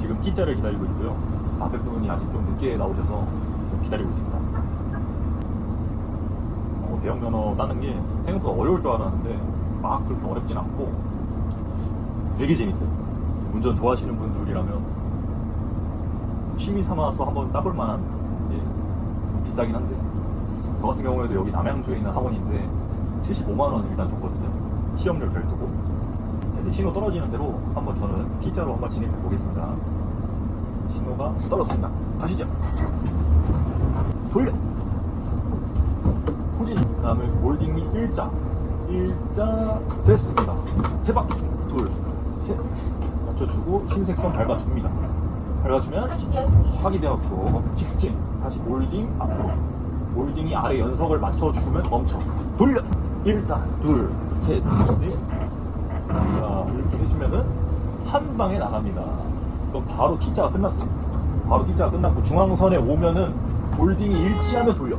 지금 T자를 기다리고 있고요. 앞에 분이 아직 좀 늦게 나오셔서 좀 기다리고 있습니다. 어, 대형 면허 따는 게 생각보다 어려울 줄 알았는데 막 그렇게 어렵진 않고 되게 재밌어요. 운전 좋아하시는 분들이라면 취미 삼아서 한번 따볼 만한 예, 좀 비싸긴 한데 저 같은 경우에도 여기 남양주에 있는 학원인데 75만 원 일단 줬거든요. 시험료 별도고 신호 떨어지는 대로 한번 저는 T자로 한번 진입해 보겠습니다. 신호가 떨어졌습니다. 가시죠. 돌려. 후진. 그 다음에 몰딩이 일자. 일자 됐습니다. 세 바퀴. 둘, 셋. 맞춰주고 흰색 선 밟아줍니다. 밟아주면. 확인되었고 직진 다시 몰딩 앞으로 몰딩이 아래 연석을 맞춰주면 멈춰 돌려 일단 자 이렇게 해주면은 한 방에 나갑니다. 그럼 바로 T자가 끝났어요. 바로 T자가 끝났고 중앙선에 오면은 몰딩이 일치하면 돌려